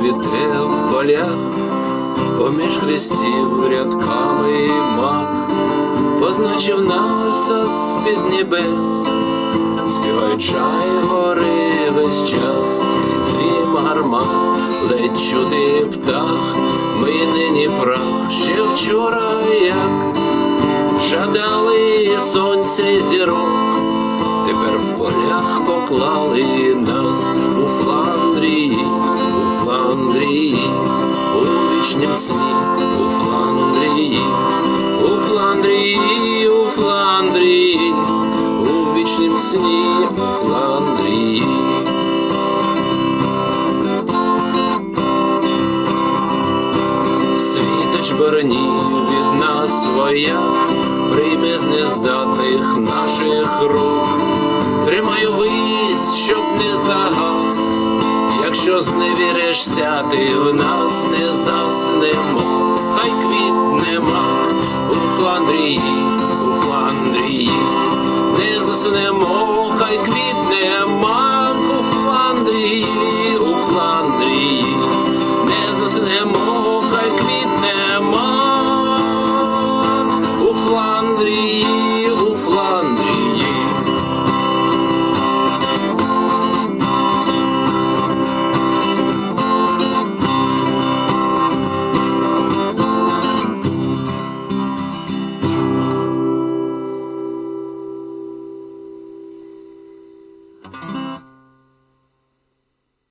цвіте в полях, поміж хрестів рядками мак, позначив нас з-під небес, співають чай гори весь час, крізь грім гармат, ледь чути птах, ми нині прах, ще вчора як жадали сонця й зірок, тепер в полях поклали нас у Фландрії, сні, у Фландрії, у Фландрії, у Фландрії, у вічнім сні, у Фландрії. Світоч бороні від нас своя, що зневіришся, ти в нас не заснемо, хай квітне мак у Фландрії, у Фландрії, не заснемо, хай квітне мак у Фландрії, у Фландрії, не заснемо, хай квітне мак у Фландрії.